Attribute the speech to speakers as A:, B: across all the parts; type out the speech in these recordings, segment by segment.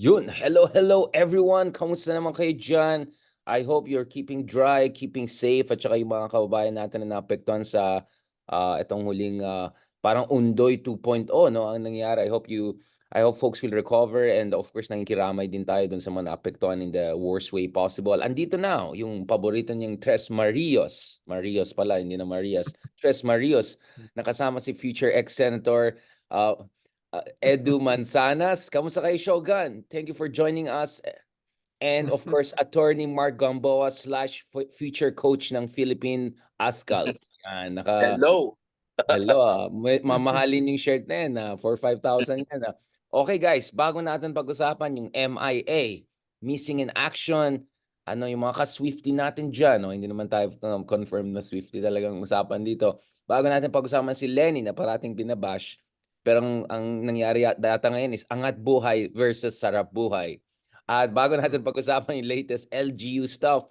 A: Yun, hello, hello everyone. Kamusta naman kayo dyan? I hope you're keeping dry, keeping safe at saka yung mga kababayan natin na naapektuhan sa ah, itong huling ah, parang Undoy 2.0 no ang nangyari. I hope you I hope folks will recover and of course nangikiramay din tayo dun sa mga naapektuhan in the worst way possible. Andito na yung paborito niyang Tres Marios. Marios pala, hindi na Marias. Tres Marios nakasama si future ex-senator ah, uh, Edu Manzanas. Kamusta kayo, Shogun? Thank you for joining us. And of course, attorney Mark Gamboa slash fu- future coach ng Philippine Ascals. Yan, naka,
B: Hello.
A: hello, ah. May- mamahalin yung shirt na yan, ah, for 5,000 yan. ah. Okay guys, bago natin pag-usapan yung MIA, Missing in Action, ano yung mga ka-Swifty natin dyan, no? hindi naman tayo um, confirmed na Swifty talagang usapan dito. Bago natin pag-usapan si Lenny na parating binabash, pero ang, ang nangyari at- data ngayon is angat buhay versus sarap buhay. At bago natin pag-usapan yung latest LGU stuff,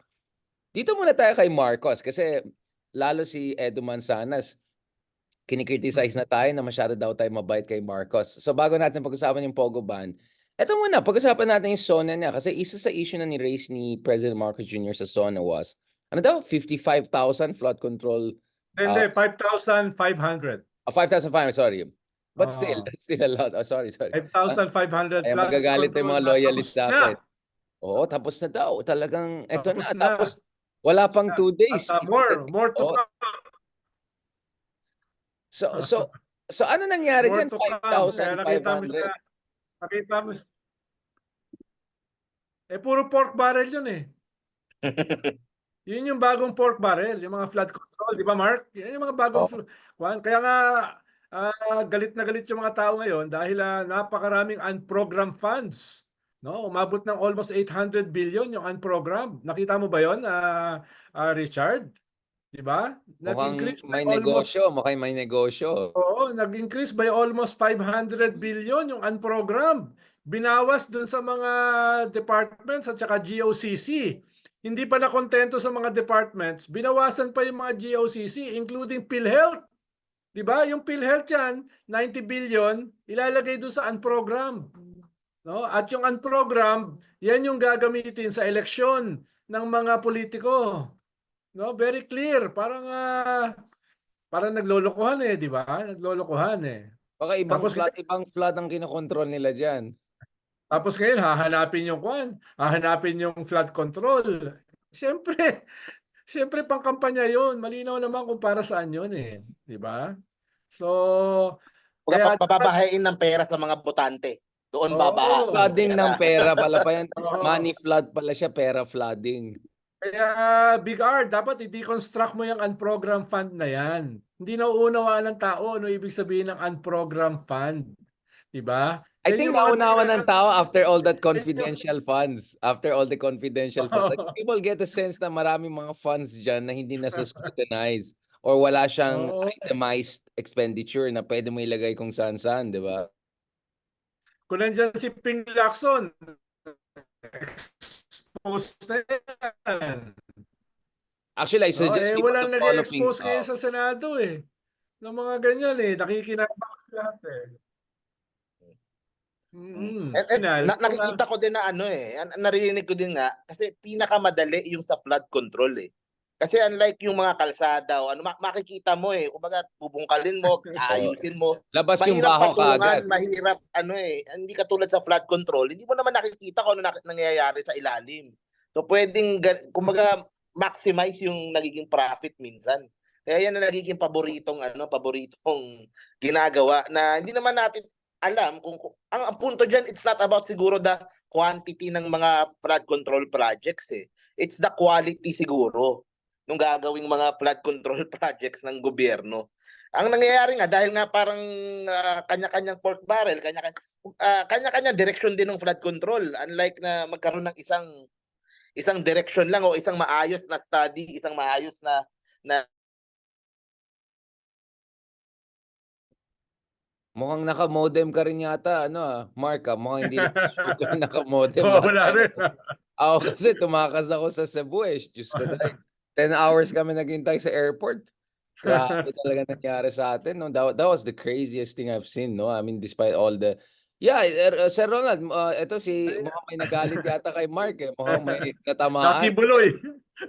A: dito muna tayo kay Marcos kasi lalo si Edu Manzanas, kinikriticize na tayo na masyado daw tayo mabait kay Marcos. So bago natin pag-usapan yung Pogo ban, eto muna, pag-usapan natin yung SONA niya kasi isa sa issue na ni-raise ni President Marcos Jr. sa SONA was, ano daw, 55,000 flood control,
C: Hindi,
A: Ah,
C: 5,500.
A: ah, 5,500, sorry. But still, that's still a lot. Oh, sorry, sorry.
C: 5,500
A: Kaya
C: flood
A: magagalit yung mga
C: control na
A: loyalist
C: tapos na.
A: natin. Oo, tapos na daw. Talagang, eto na.
C: Tapos na.
A: Tapos, wala pang
C: na.
A: two days.
C: At, uh, more, more to
A: Oo.
C: come.
A: So, so, so ano nangyari
C: More
A: dyan?
C: to come. Kaya nakita mo
A: 5,500.
C: siya. Nakita mo. siya. Eh, puro pork barrel yun eh. Yun yung bagong pork barrel, yung mga flood control, di ba Mark? Yan yung mga bagong
B: Oo.
C: fl- Kwan- Kaya nga, ah, galit na galit yung mga tao ngayon dahil ah, napakaraming unprogrammed funds. No, umabot ng almost 800 billion yung unprogrammed. Nakita mo ba 'yon, ah, ah, Richard? 'Di ba? Nag-increase
A: may
C: almost-
A: negosyo. Mukhang may negosyo.
C: Oo, nag-increase by almost 500 billion yung unprogrammed. Binawas dun sa mga departments at saka GOCC. Hindi pa nakontento sa mga departments, binawasan pa yung mga GOCC including PhilHealth. 'Di ba? Yung PhilHealth yan, 90 billion, ilalagay dun sa unprogrammed. No? At yung unprogrammed, yan yung gagamitin sa eleksyon ng mga politiko. No, very clear. Parang ah, parang naglolokohan eh, 'di ba? Naglolokohan eh.
A: Baka ibang
C: Tapos-
A: flood, ibang flood ang kinokontrol nila dyan.
C: Tapos ngayon hahanapin yung kwan, hahanapin yung flood control. Siyempre, siyempre pangkampanya 'yon. Malinaw naman kung para saan 'yon eh, 'di ba? So,
B: Kaya
C: Kaya-
B: papabahain ng pera sa mga botante. Doon
C: Oo.
B: babaha.
A: Flooding ng pera pala pa yan.
C: Oo.
A: Money flood pala siya, pera flooding.
C: Kaya Big R, dapat i-deconstruct mo yung unprogrammed fund na yan. Hindi nauunawaan ng tao ano ibig sabihin ng unprogrammed fund. 'Di ba?
A: I think naunawa ng tao after all that confidential funds. After all the confidential funds. Like, people get a sense na maraming mga funds dyan na hindi na scrutinize or wala siyang
C: Oo.
A: itemized expenditure na pwede mo ilagay kung saan-saan, di ba?
C: Kung nandyan si Ping Lacson, exposed na yan.
A: Actually, I
C: No,
A: suggest
C: eh,
A: people
C: walang
A: to follow
C: nag-expose ngayon
A: Oh.
C: sa Senado eh. Ng mga ganyan eh. Nakikinabang lahat eh. Mm,
B: And, and,
C: final,
B: na- nakikita ko din na ano eh, narinig ko din nga, kasi pinakamadali yung sa flood control eh. Kasi unlike yung mga kalsada o ano, ma- makikita mo eh, kumbaga bubungkalin mo, ayusin mo.
A: Labas yung
B: Mahirap
A: baho kaagad.
B: mahirap ano eh, hindi katulad sa flood control, hindi mo naman nakikita kung ano nangyayari sa ilalim. So pwedeng, ga- kumbaga, maximize yung nagiging profit minsan. Kaya yan ang nagiging paboritong ano, paboritong ginagawa na hindi naman natin alam kung ang, ang punto diyan it's not about siguro the quantity ng mga flood control projects eh. It's the quality siguro nung gagawing mga flood control projects ng gobyerno. Ang nangyayari nga dahil nga parang ah, kanya-kanyang pork barrel, kanya-kanya ah, kanya-kanya direction din ng flood control unlike na magkaroon ng isang isang direction lang o isang maayos na study, isang maayos na
A: Mukhang naka-modem ka rin yata, ano ah, Mark ah, mukhang hindi na naka-modem.
C: Oo, wala rin.
A: Ako kasi tumakas ako sa Cebu eh. Diyos ko dahil 10 hours kami naghintay sa airport. Grabe talaga nangyari sa atin. No? That, that was the craziest thing I've seen. No? I mean, despite all the Yeah, er, uh, Sir Ronald, uh, ito si mukhang may nagalit yata kay Mark eh. Mukhang may natamaan.
C: Nakibuloy.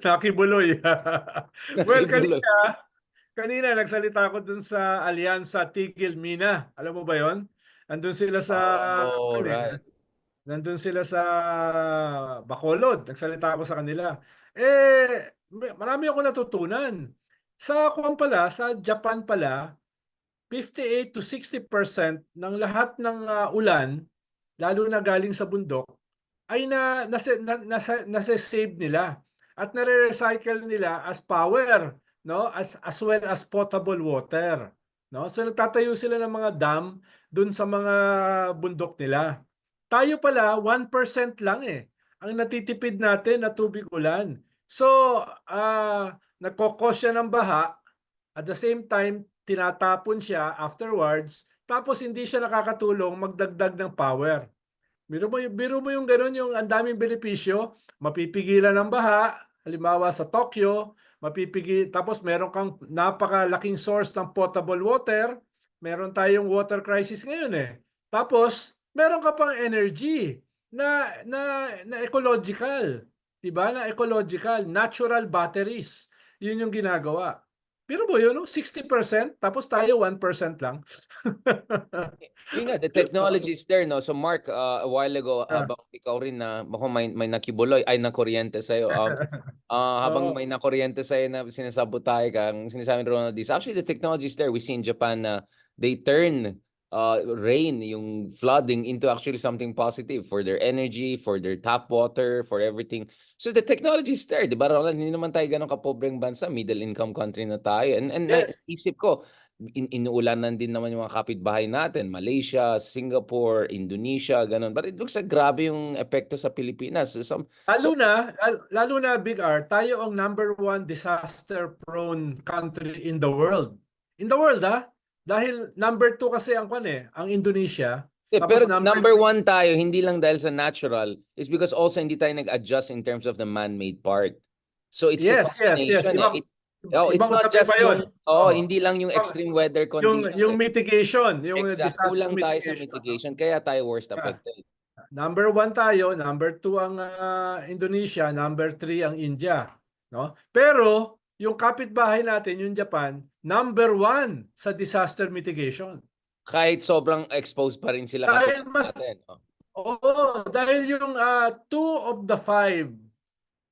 C: Nakibuloy. well,
A: Nakibuloy.
C: kanina, kanina nagsalita ako dun sa Alyansa Tigil Mina. Alam mo ba yon? Andun sila sa...
A: Oh,
C: ano eh,
A: right.
C: Nandun sila sa Bacolod. Nagsalita ako sa kanila. Eh, marami ako natutunan. Sa kuwan pala, sa Japan pala, 58 to 60% ng lahat ng ah, ulan, lalo na galing sa bundok, ay na nasa na, nasa, nasa save nila at nare-recycle nila as power, no? As as well as potable water, no? So nagtatayo sila ng mga dam dun sa mga bundok nila. Tayo pala 1% lang eh ang natitipid natin na tubig ulan. So, ah nagkokos siya ng baha at the same time tinatapon siya afterwards tapos hindi siya nakakatulong magdagdag ng power. Biro mo, biro mo yung ganun, yung ang daming benepisyo, mapipigilan ng baha, halimbawa sa Tokyo, mapipigil, tapos meron kang napakalaking source ng potable water, meron tayong water crisis ngayon eh. Tapos, meron ka pang energy na, na, na ecological, di ba? Na ecological, natural batteries. Yun yung ginagawa. Pero mo yun, no? 60%, tapos tayo 1% lang.
A: Yun nga, the technology is there, no? So Mark, uh, a while ago,
C: Ah.
A: habang ikaw rin na, baka may, may nakibuloy, ay nakuryente sa'yo. Um, ah, habang
C: Oo.
A: may nakuryente sa'yo na sinasabotay ka, ang sinasabi ni Ronald is, actually the technology is there. We see in Japan na they turn uh, rain, yung flooding, into actually something positive for their energy, for their tap water, for everything. So the technology is there, di ba Ronald? Hindi naman tayo ganun kapobreng bansa, middle income country na tayo. And, and
C: Yes.
A: naisip ko, in inuulanan din naman yung mga kapitbahay natin, Malaysia, Singapore, Indonesia, ganun. But it looks like grabe yung epekto sa Pilipinas. So, some,
C: Lalo na, lal- lalo na Big R, tayo ang number one disaster prone country in the world. In the world ah. Dahil number two kasi ang kwan eh, ang Indonesia.
A: Eh,
C: Tapos
A: pero
C: number
A: number one tayo, hindi lang dahil sa natural, is because also hindi tayo nag-adjust in terms of the man-made part. So it's
C: Yes,
A: the
C: yes, yes.
A: combination.
C: Ibang-
A: eh. It- oh, it's not just
C: yun.
A: yung, oh,
C: Oo.
A: hindi lang yung extreme weather
C: Yung,
A: conditions.
C: yung
A: eh.
C: mitigation, yung
A: Exact, kulang tayo sa
C: mitigation.
A: kaya tayo worst
C: Yeah.
A: affected.
C: Number one tayo, number two ang ah, Indonesia, number three ang India. No? Pero, yung kapitbahay natin, yung Japan, number one sa disaster mitigation.
A: Kahit sobrang exposed pa rin sila
C: Dahil mas-
A: natin. oh.
C: Oo, dahil yung ah, two of the five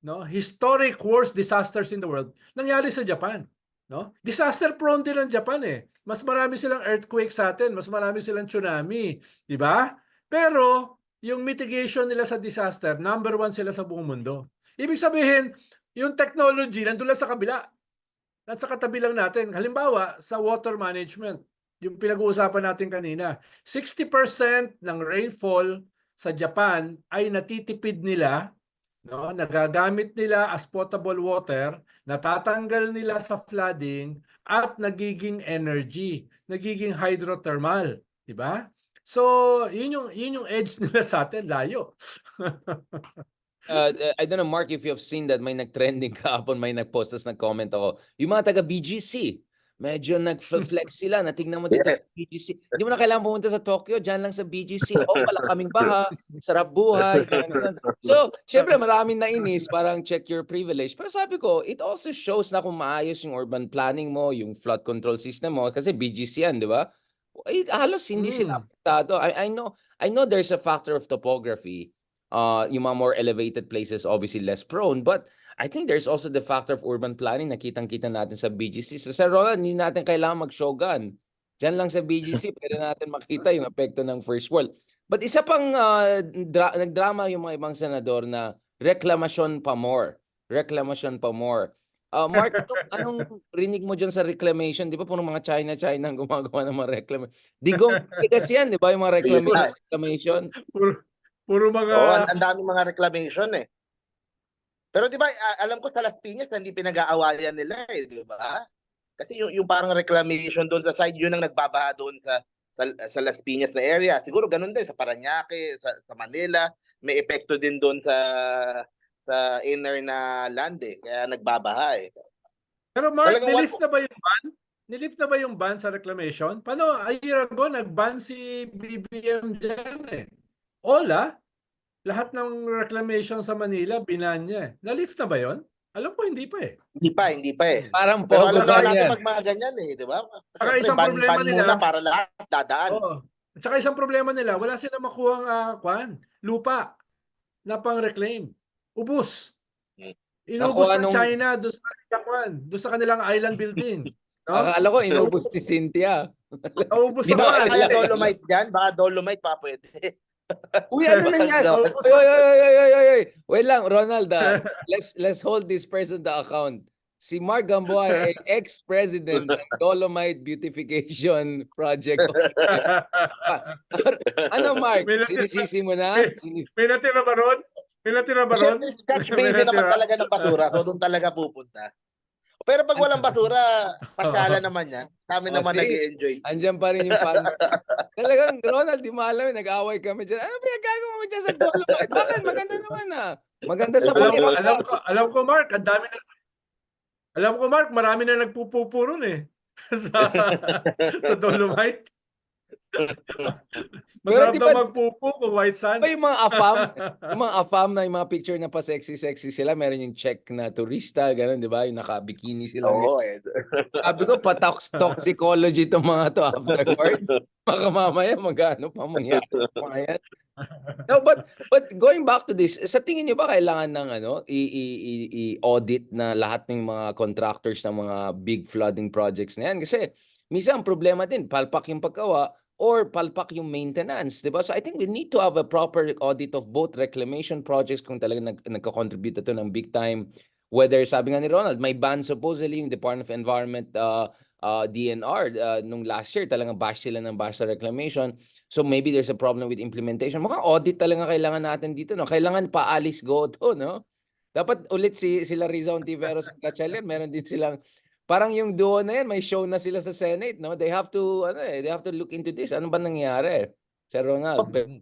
C: no, historic worst disasters in the world nangyari sa Japan. No? Disaster prone din ang Japan eh. Mas marami silang earthquake sa atin, mas marami silang tsunami, di ba? Pero yung mitigation nila sa disaster, number one sila sa buong mundo. Ibig sabihin, yung technology nandun lang sa kabila. At sa katabi lang natin. Halimbawa, sa water management, yung pinag-uusapan natin kanina, 60% ng rainfall sa Japan ay natitipid nila, no? nagagamit nila as potable water, natatanggal nila sa flooding at nagiging energy, nagiging hydrothermal, di ba? So, yun yung yun yung edge nila sa atin, layo.
A: Uh, I don't know, Mark, if you have seen that may nag-trending kahapon, may nag-post, tas nag-comment ako. Yung mga taga BGC, medyo nag-flex sila. Natingnan mo dito sa BGC. Hindi mo na kailangan pumunta sa Tokyo, dyan lang sa BGC. Oh, wala kaming baha, sarap buhay. ganun. So, syempre maraming nainis, parang check your privilege. Pero sabi ko, it also shows na kung maayos yung urban planning mo, yung flood control system mo, kasi BGC yan, di ba? Eh, halos hindi sila
C: Mm.
A: apektado. I, I know, I know there's a factor of topography uh, yung mga more elevated places obviously less prone. But I think there's also the factor of urban planning na kitang-kita natin sa BGC. So Sir Roland, hindi natin kailangan mag-showgun. Diyan lang sa BGC, pwede natin makita yung epekto ng first world. But isa pang uh, dra- nagdrama yung mga ibang senador na reklamasyon pa more. Reklamasyon pa more. Uh, Mark, anong, anong rinig mo dyan sa reclamation? Di ba puro mga China-China ang gumagawa ng mga reclamation? Digong tigas yan, di ba yung mga reclamation? reclamation?
C: Puro, puro mga...
B: Oo, ang, ang daming mga reclamation eh. Pero di ba, alam ko sa Las Piñas hindi pinag-aawayan nila eh, di ba? Kasi yung, yung parang reclamation doon sa side, yun ang nagbabaha doon sa, sa sa Las Piñas na area. Siguro ganun din sa Parañaque, sa, sa Manila, may epekto din doon sa sa inner na land eh, kaya nagbabaha eh.
C: Pero Mark,
B: Talagang
C: nilift na ba yung ban? nilift na ba yung ban sa reclamation? Paano, a year ago, nag-ban si BBM dyan eh. Ola, lahat ng reclamation sa Manila, binan niya eh. Na-lift na ba yon? Alam ko, hindi pa eh.
B: Hindi pa, hindi pa eh.
A: Parang
B: Pero
A: pogo
B: alam naman
A: lang
B: natin pag mga ganyan eh, di ba?
C: Saka isang
B: ban,
C: problema
B: ban
C: nila-
B: muna para lahat dadaan.
C: Oo. At saka isang problema nila, wala silang makuhang ah, kwan, lupa na pang-reclaim. Ubus. Inubos ng
A: nung-
C: China doon sa kanilang kwan, doon sa kanilang island building. No?
A: Akala ko inubos ni Cynthia.
C: Naubos
B: Di ba kaya dolomite dyan? Baka dolomite pa pwede.
A: Uy, ano na yan? Oy, oy, oy, oy, oy, oy, oy. Wait lang, Ronald. ah. let's let's hold this person to account. Si Mark Gamboa, ay ex-president ng Dolomite Beautification Project. ano, Mark? Sinisisi mo na?
C: may-
A: Sinis-
C: May natira ba ron? May natira ba
B: Kasi
C: ron?
B: catch
C: May
B: baby naman
C: natira.
B: talaga ng basura, so doon talaga pupunta. Pero pag walang basura, pasyalan naman yan. Kami
A: Oh,
B: naman
A: see?
B: nag-enjoy.
A: Andyan pa rin yung fan. Talagang, Ronald, di mo alam, nag-away kami dyan. Ano pinagagawa mo dyan sa Dolomite? Bakit? Maganda naman ah. Maganda sa
C: alam ko, alam ko, alam ko Mark, ang dami na Alam ko Mark, marami na nagpupupo ron eh. sa sa Dolomite. Masarap
A: di
C: daw
A: ba-
C: magpupo kung white sand.
A: Ba yung mga afam, yung mga afam na yung mga picture na pa sexy-sexy sila, meron yung check na turista, gano'n, di ba? Yung naka-bikini sila.
B: Oo, eh.
A: Sabi ko, pa-toxicology itong mga to afterwards. Baka mamaya magano pa mangyari. Mga yan. No, but but going back to this, sa tingin niyo ba kailangan ng ano, i- i- i- i-audit na lahat ng mga contractors ng mga big flooding projects na yan? Kasi minsan ang problema din, palpak yung paggawa or palpak yung maintenance, di ba? So I think we need to have a proper audit of both reclamation projects kung talagang nag, nagka-contribute ito ng big time. Whether, sabi nga ni Ronald, may ban supposedly yung Department of Environment uh, uh, DNR uh, nung last year, talagang bash sila ng bash sa reclamation. So maybe there's a problem with implementation. Mukhang audit talaga kailangan natin dito, no? Kailangan paalis go to, no? Dapat ulit si sila Riza Ontiveros at Gatchalian, meron din silang parang yung duo na yan, may show na sila sa Senate, no? They have to ano eh, they have to look into this. Ano ba nangyari? Sir Ronald, pe-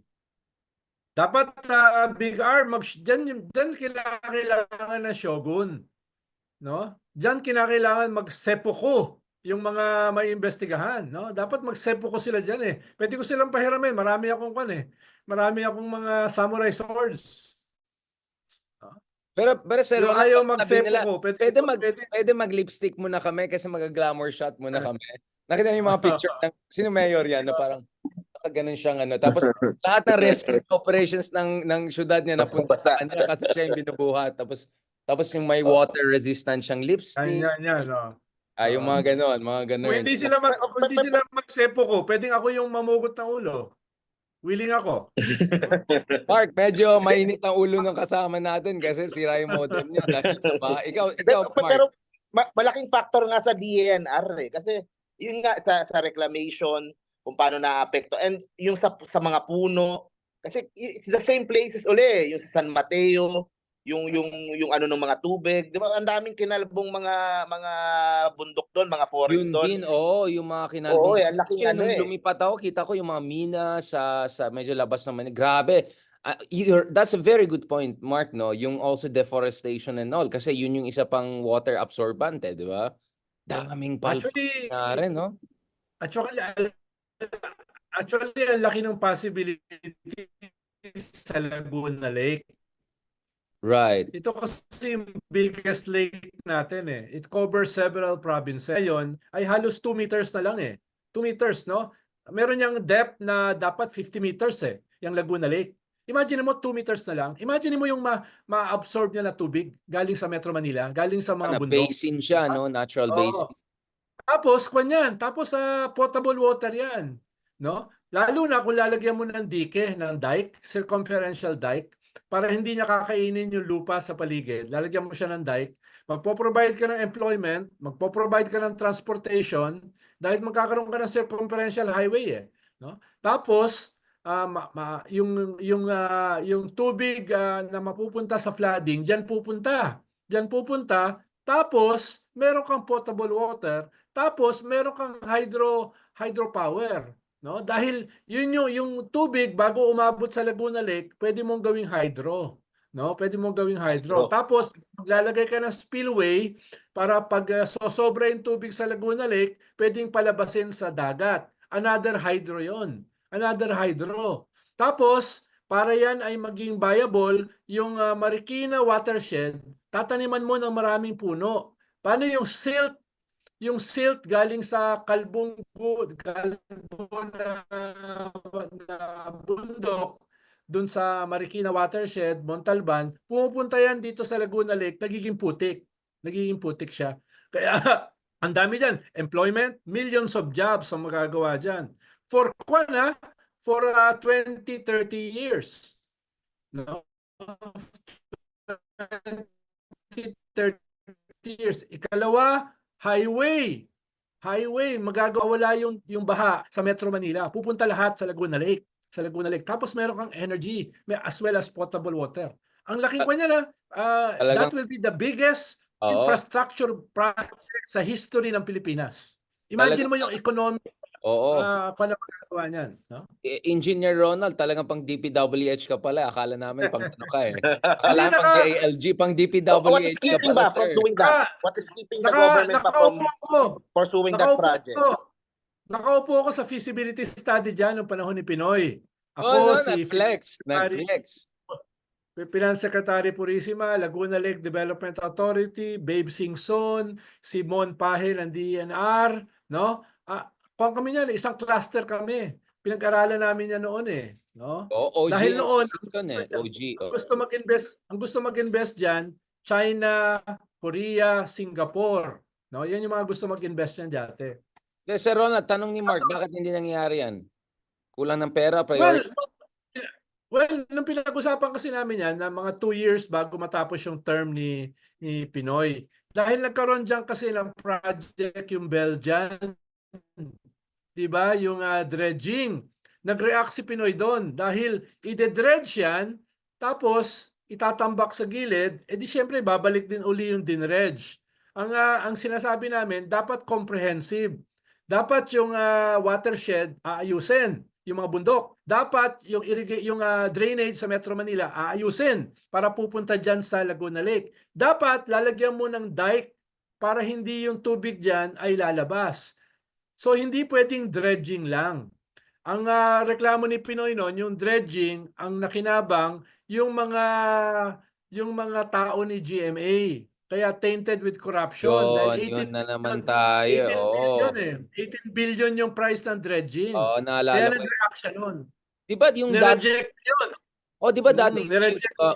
C: Dapat sa Big R, mag, dyan, dyan kinakailangan ng Shogun. No? Dyan kinakailangan mag-seppuku yung mga may investigahan. No? Dapat mag-seppuku sila dyan eh. Pwede ko silang pahiramin. Marami akong kan eh. Marami akong mga samurai swords.
A: Pero pero Sir
C: Yung
A: Ronald,
C: ayaw
A: nila,
C: mag-seppuku. Pwede,
A: pwede mag-
C: pwede,
A: pwede mag-lipstick muna kami kasi mag-glamour shot muna kami. Nakita niyo yung mga picture ng sino mayor yan na parang ganun siyang ano. Tapos lahat ng rescue operations ng ng syudad niya napunta
B: Basa.
A: sa kanya kasi siya yung binubuhat. Tapos tapos yung may water resistant siyang lipstick.
C: yan, yan, no?
A: Ah, yung mga ganon, mga ganon.
C: Kung hindi sila, mag, kung hindi sila mag-seppuku, pwedeng ako yung mamugot ng ulo. Willing ako.
A: Mark, medyo mainit ang ulo ng kasama natin kasi sira yung modem niya dahil sa bahay. Ikaw, ikaw,
B: Pero,
A: Mark.
B: pero ma- malaking factor nga sa DNR eh. Kasi yun nga sa, sa reclamation, kung paano naapekto. And yung sa, sa mga puno, kasi it's the same places uli, yung sa San Mateo, yung yung yung ano ng mga tubig, 'di ba? Ang daming kinalbong mga mga bundok doon, mga forest
A: Yun
B: doon.
A: din, oo, yung mga kinalbong.
B: Oo, eh, ang
A: Kaya
B: ano eh.
A: lumipat ako, kita ko yung mga mina sa sa medyo labas naman. Grabe. Ah, you're- that's a very good point, Mark, no? Yung also deforestation and all. Kasi yun yung isa pang water absorbent, eh, di ba? Daming palpa
C: Actually,
A: na rin, no?
C: Actually, al- actually, ang laki ng possibility sa Laguna Lake.
A: Right.
C: Ito kasi yung biggest lake natin eh. It covers several provinces. Ngayon, ay halos 2 meters na lang eh. 2 meters, no? Meron niyang depth na dapat 50 meters eh, yung Laguna Lake. Imagine mo 2 meters na lang. Imagine mo yung ma- ma-absorb niya na tubig galing sa Metro Manila, galing sa mga bundok.
A: basin siya, no? Natural
C: Oo.
A: basin.
C: Tapos, kwan yan. Tapos, sa potable water yan. No? Lalo na kung lalagyan mo ng dike, ng dike, circumferential dike, para hindi niya kakainin yung lupa sa paligid. Lalagyan mo siya ng dike. Magpo-provide ka ng employment, magpo-provide ka ng transportation, dahil magkakaroon ka ng circumferential highway eh. No? Tapos, ah, ma- ma- yung, yung, ah, yung tubig ah, na mapupunta sa flooding, diyan pupunta. Diyan pupunta. Tapos, meron kang potable water tapos meron kang hydro hydropower, no? Dahil yun yung yung tubig bago umabot sa Laguna Lake, pwede mong gawing hydro. No, pwede mong gawing hydro.
B: Hydro.
C: Tapos maglalagay ka ng spillway para pag uh, sosobra yung tubig sa Laguna Lake, pwedeng palabasin sa dagat. Another hydro 'yon. Another hydro. Tapos para yan ay maging viable, yung uh, Marikina watershed, tataniman mo ng maraming puno. Paano yung silt yung silt galing sa kalbong kalbo na, na bundok dun sa Marikina Watershed, Montalban, pumupunta yan dito sa Laguna Lake, nagiging putik. Nagiging putik siya. Kaya ang dami dyan. Employment, millions of jobs ang magagawa dyan. For kwan ha, for uh, 20, 30 years. No? 20, 30 years. Ikalawa, highway. Highway, magagawa wala yung yung baha sa Metro Manila. Pupunta lahat sa Laguna Lake, sa Laguna Lake. Tapos meron kang energy, may as well as potable water. Ang laking
A: Ah,
C: kanya na, uh, that will be the biggest
A: Oo.
C: infrastructure project sa history ng Pilipinas. Imagine
A: Talagang-
C: mo yung economic
A: Oo.
C: uh, paano magagawa niyan, no?
A: E- Engineer Ronald, talagang pang DPWH ka pala. Akala namin pang ano ka eh. Akala pang DALG, pang
B: So, what is
A: DPWH ka
B: keeping
A: pala,
B: ba from
A: sir.
B: doing that? What is keeping the
C: Naka,
B: government pa from
C: nakaupo ko.
B: pursuing that project?
C: ko. Nakaupo ako sa feasibility study dyan noong panahon ni Pinoy. Ako
A: Oh, no,
C: si
A: Netflix. Netflix.
C: Finance Secretary Purisima, Laguna Lake Development Authority, Babe Singson, Simon Pahe ng DNR, no? Ah, kung kami niyan, isang cluster kami. Pinag-aralan namin yan noon eh, no?
A: Oo, OG.
C: Dahil
A: ang
C: noon,
A: sikat yun eh. OG.
C: Ang
A: oh.
C: gusto mag-invest, ang gusto mag-invest diyan, China, Korea, Singapore, no? Yan yung mga gusto mag-invest niyan dati.
A: Eh, Sir Ronald, tanong ni Mark, bakit hindi nangyayari yan? Kulang ng pera,
C: Well,
A: priority.
C: well, nung pinag-usapan kasi namin yan, na mga two years bago matapos yung term ni, ni Pinoy. Dahil nagkaroon dyan kasi ng project yung Belgian, di ba? Yung ah, dredging. Nag-react si Pinoy doon dahil ide-dredge yan, tapos itatambak sa gilid, edi syempre babalik din uli yung dinredge. Ang, ah, ang sinasabi namin, dapat comprehensive. Dapat yung ah, watershed aayusin yung mga bundok. Dapat yung yung ah, drainage sa Metro Manila aayusin para pupunta diyan sa Laguna Lake. Dapat lalagyan mo ng dike para hindi yung tubig diyan ay lalabas. So hindi pwedeng dredging lang. Ang ah, reklamo ni Pinoy noon, yung dredging, ang nakinabang yung mga yung mga tao ni GMA. Kaya tainted with corruption.
A: Yun,
C: Dahil
A: yun
C: 18
A: na naman
C: billion-
A: tayo.
C: 18
A: Oo.
C: billion eh. 18 billion yung price ng dredging. Kaya
A: naalala ko.
C: nag-react siya nun.
A: Di ba yung dati,
C: Nireject yun.
A: oh, di ba
C: Mm,
A: dati,
C: nireject
A: uh,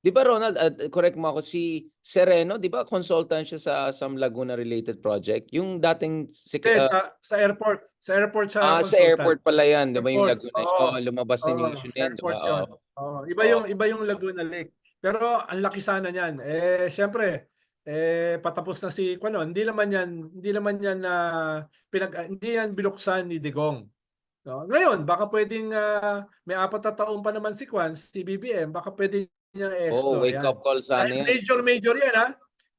A: di ba Ronald, uh, correct mo ako, si Sereno, di ba consultant siya sa some Laguna related project? Yung dating, si,
C: Hindi,
A: uh,
C: sa, sa airport. Sa airport siya.
A: ah, sa
C: consultant.
A: airport pala yan, di ba yung
C: Airport,
A: Laguna,
C: oo.
A: oh, lumabas din yung
C: Oo,
A: issue
C: sa
A: na yun, di ba?
C: yun.
A: Oo.
C: Oo, iba yung iba yung Laguna Lake. Pero ang laki sana niyan. Eh syempre, eh patapos na si Kuano, hindi naman yan hindi naman yan na pinag hindi yan binuksan ni Digong. No? Ngayon, baka pwedeng ah, may apat na taon pa naman si Kwan, si BBM, baka pwedeng niyang
A: Oh,
C: i-explore
A: wake
C: yan.
A: up call sana
C: Dahil
A: yan.
C: major major yan ha.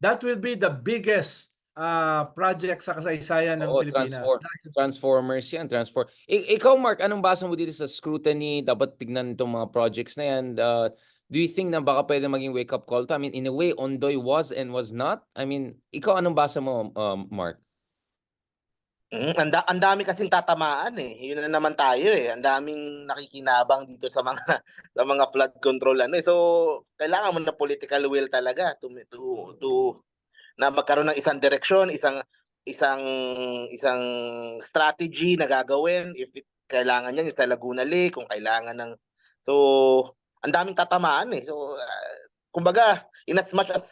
C: That will be the biggest ah, project sa kasaysayan ng
A: Oo,
C: Pilipinas.
A: transform. Transformers yan, transform. I- ikaw, Mark, anong basa mo dito sa scrutiny? Dapat tignan itong mga projects na yan. Uh, do you think na baka pwede maging wake-up call to? I mean, in a way, Ondoy was and was not. I mean, ikaw, anong basa mo, um, Mark?
B: Mm, ang, ang dami kasing tatamaan eh. Yun na naman tayo eh. Ang daming nakikinabang dito sa mga sa mga flood control ano. eh. So, kailangan mo na political will talaga to to to na magkaroon ng isang direksyon, isang isang isang strategy na gagawin if it, kailangan niya yung sa Laguna Lake, kung kailangan ng So, ang daming tatamaan eh. So, ah, kumbaga, in as much as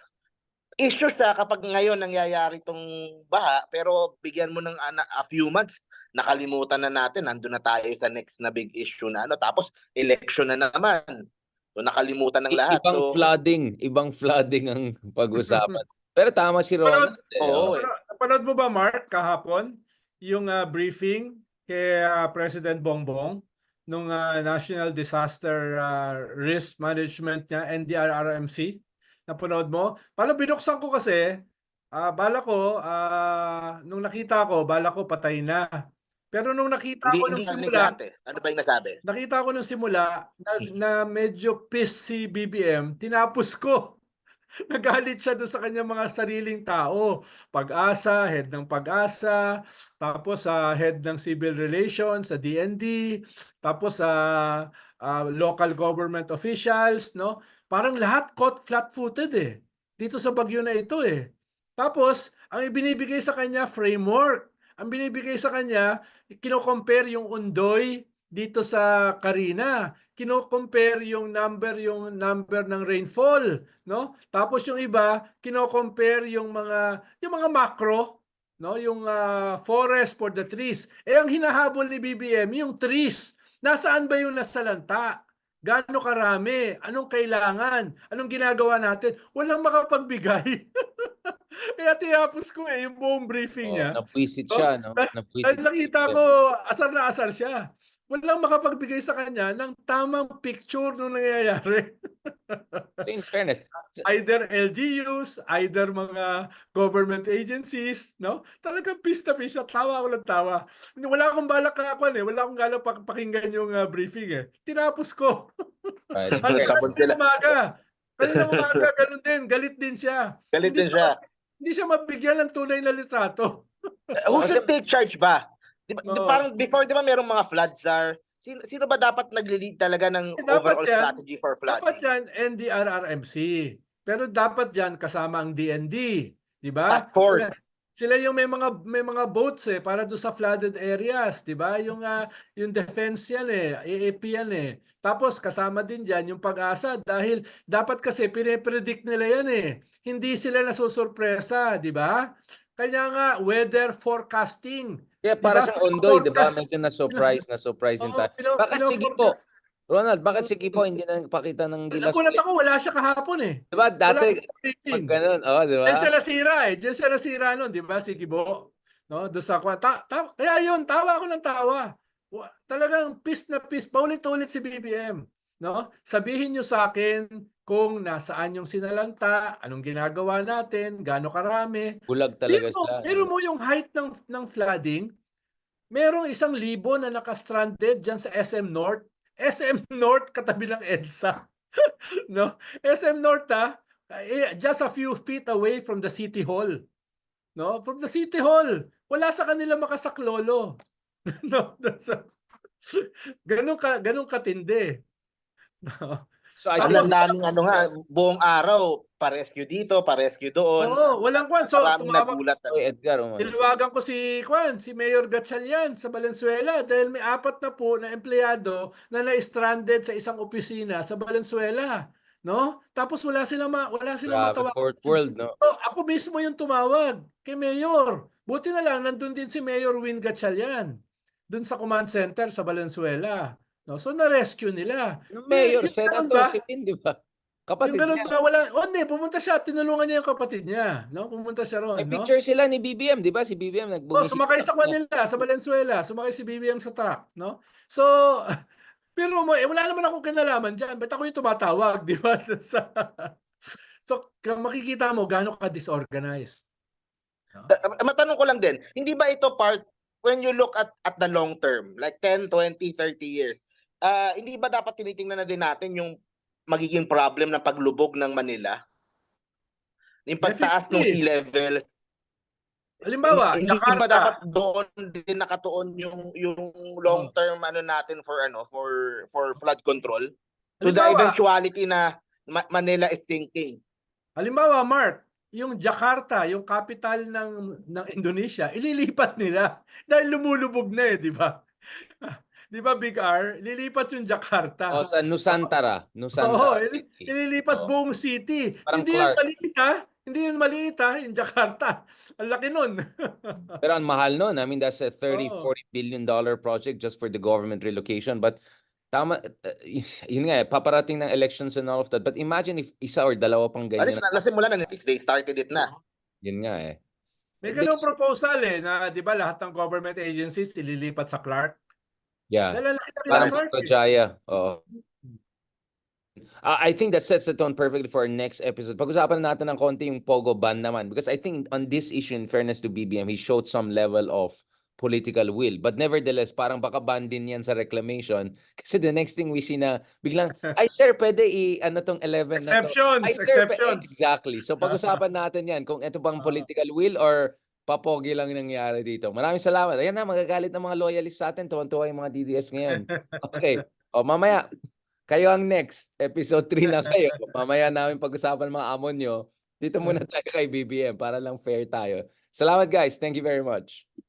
B: issue siya kapag ngayon nangyayari itong baha, pero bigyan mo ng ana- a few months, nakalimutan na natin, nandun na tayo sa next na big issue na ano. Tapos, election na naman. So, nakalimutan ng lahat.
A: Ibang
B: So,
A: flooding, ibang flooding ang pag-usapan. Pero tama si Ronald. eh,
B: Oo,
A: oh.
B: eh.
C: Napanood- mo ba Mark kahapon yung ah, briefing kay ah, President Bongbong nung ah, National Disaster ah, Risk Management niya NDRRMC? Napanood mo? Pala binuksan ko kasi ah, bala ko ah, nung nakita ko bala ko patay na. Pero nung nakita
B: Hindi,
C: ko nung simula.
B: Ano ba yung nasabi?
C: nakita ko nung simula na, na medyo pissed si BBM, tinapos ko. Nagalit siya doon sa kanyang mga sariling tao. Pag-asa, head ng pag-asa, tapos sa head ng civil relations sa DND, tapos sa ah, local government officials, no? Parang lahat caught flat-footed eh. Dito sa bagyo na ito eh. Tapos, ang ibinibigay sa kanya framework. Ang binibigay sa kanya, kino-compare yung undoy dito sa Karina. Kino-compare yung number yung number ng rainfall, no? Tapos yung iba, kino-compare yung mga yung mga macro, no? Yung ah, forest for the trees. Eh ang hinahabol ni BBM yung trees. Nasaan ba yung nasalanta? Gaano karami? Anong kailangan? Anong ginagawa natin? Walang makapagbigay. Kaya tinapos ko eh, yung buong briefing
A: Oh,
C: niya.
A: napwisit
C: Oh,
A: siya, no? Napwisit
C: nakita ko, asar na asar siya. Walang makapagbigay sa kanya ng tamang picture nung nangyayari.
A: In fairness,
C: Either LGUs, either mga government agencies, no? Talagang pista pista, tawa ako ng tawa. Wala akong balak kakakuan eh, wala akong galak pak- pakinggan yung ah, briefing eh. Tinapos ko.
A: right.
B: Sabon sila.
C: umaga. Kanina umaga, ganun din, galit din siya.
B: Galit
C: Hindi
B: din siya.
C: Hindi siya mabigyan ng tunay na litrato.
B: Uh, Who should take charge ba? Di ba,
C: Oo.
B: parang before, di ba merong mga flood czar? Sino, sino ba dapat nagli-lead talaga ng
C: Eh, dapat
B: overall
C: yan.
B: strategy for flooding?
C: Dapat yan NDRRMC. Pero dapat yan kasama ang DND, di ba?
B: Task force.
C: Sila- Sila yung may mga may mga boats eh para do sa flooded areas, di ba? Yung ah, yung defense yan eh, AAP yan eh. Tapos kasama din diyan yung pag-asa dahil dapat kasi pine-predict nila yan eh. Hindi sila nasusurpresa, di ba? Kanya nga weather forecasting.
A: Kaya para
C: Diba?
A: siyang ondoy, di ba? Medyo na-surprise, na-surprise
C: Oo,
A: tayo.
C: pino-
A: Bakit sige po? Ronald, bakit sige po hindi na pakita ng gilas
C: Nagulat ako, wala siya kahapon eh.
A: Di ba? Dati,
C: sa
A: pag ganun, oh, di ba?
C: Diyan siya nasira eh. Diyan siya nasira nun, di ba? Si Kibo. No? Doon sa kwan. Ta- ta- kaya yun, tawa ako ng tawa. Wa- Talagang pis na pis. Paulit-ulit si BBM. No? Sabihin nyo sa akin kung nasaan yung sinalanta, anong ginagawa natin, gaano karami.
A: Bulag talaga
C: Pero,
A: siya.
C: pero mo yung height ng, ng flooding, merong isang libo na nakastranded dyan sa SM North. SM North katabi ng EDSA. no? SM North ah, just a few feet away from the City Hall. No? From the City Hall. Wala sa kanila makasaklolo. no? Ganun ka ganun katindi. No?
A: So, I
B: Ang
A: think,
B: daming ano nga, buong araw, pa-rescue dito, pa-rescue doon.
C: Oo, walang kwan. So,
B: Maraming
C: tumawag,
B: nagulat.
A: Oy, Edgar, oh,
C: Tinawagan ko si Kwan, si Mayor Gatchalian sa Valenzuela dahil may apat na po na empleyado na na-stranded sa isang opisina sa Valenzuela, no? Tapos wala sila ma wala silang
A: grabe,
C: matawagan.
A: fourth world, no?
C: So, ako mismo yung tumawag kay Mayor. Buti na lang nandun din si Mayor Win Gatchalian dun sa command center sa Valenzuela. No? So na-rescue nila.
A: Yung mayor,
C: yung
A: senator,
C: ba?
A: si Tin, di ba?
C: Yung
A: Kapatid
C: ganun
A: niya.
C: ba wala, oh, hindi, pumunta siya, tinulungan niya yung kapatid niya, no? Pumunta siya roon,
A: May
C: no?
A: picture sila ni BBM, di ba? Si BBM
C: Oh,
A: nagbumisita.
C: sumakay sa Manila, sa Valenzuela, sumakay si BBM sa truck, no? So, pero mo, eh, wala naman akong kinalaman diyan. Ba't ako yung tumatawag, di ba? So, kung makikita mo gaano ka disorganized.
B: Uh, matanong ko lang din, hindi ba ito part, when you look at at the long term, like 10, 20, 30 years, ah hindi ba dapat tinitingnan na din natin yung magiging problem ng paglubog ng Manila? Yung pagtaas ng sea level.
C: Halimbawa,
B: hindi ba
C: Jakarta,
B: dapat doon din nakatuon yung yung long term ano natin for ano for for flood control to the
C: halimbawa,
B: eventuality na Ma- Manila is sinking.
C: halimbawa, Mark, yung Jakarta, yung capital ng ng Indonesia, ililipat nila dahil lumulubog na eh, di ba? di ba Big R? Lilipat yung Jakarta.
A: O, sa Nusantara.
C: Oo,
A: Nusantara
C: ili-
A: City.
C: ililipat
A: Oo.
C: buong city.
A: Parang
C: Hindi yung
A: Clark.
C: maliit ha. Hindi yung maliit ha, yung Jakarta. Ang laki nun.
A: Pero ang mahal nun. I mean, that's a 30,
C: Oo.
A: 40 billion dollar project just for the government relocation. But tama, uh, yun nga eh, paparating ng elections and all of that. But imagine if isa or dalawa pang ganyan.
B: na, nasimula na they started it na.
A: Yun nga eh.
C: May ganung proposal eh, na di ba lahat ng government agencies ililipat sa Clark.
A: Yeah.
C: Dahil ang laki na rin
A: Parang
C: ng Clark.
A: Putrajaya. Oo. Uh, I think that sets the tone perfectly for our next episode. Pag-usapan natin ng konti yung Pogo ban naman. Because I think on this issue, in fairness to BBM, he showed some level of political will. But nevertheless, parang baka ban din yan sa reclamation. Kasi the next thing we see na biglang, ay sir, pwede i, ano tong 11 na to.
C: Exceptions,
A: Ay, sir, pe-
C: exceptions.
A: exactly. So pag-usapan natin yan kung ito bang
C: Ah.
A: political will or papogi lang nangyari dito. Maraming salamat. Ayan na, magagalit ng mga loyalists sa atin. Tuwan-tuwa yung mga DDS ngayon. Okay. O mamaya, kayo ang next. Episode 3 na kayo. Mamaya namin pag-usapan mga amon nyo. Dito muna tayo kay BBM para lang fair tayo. Salamat guys. Thank you very much.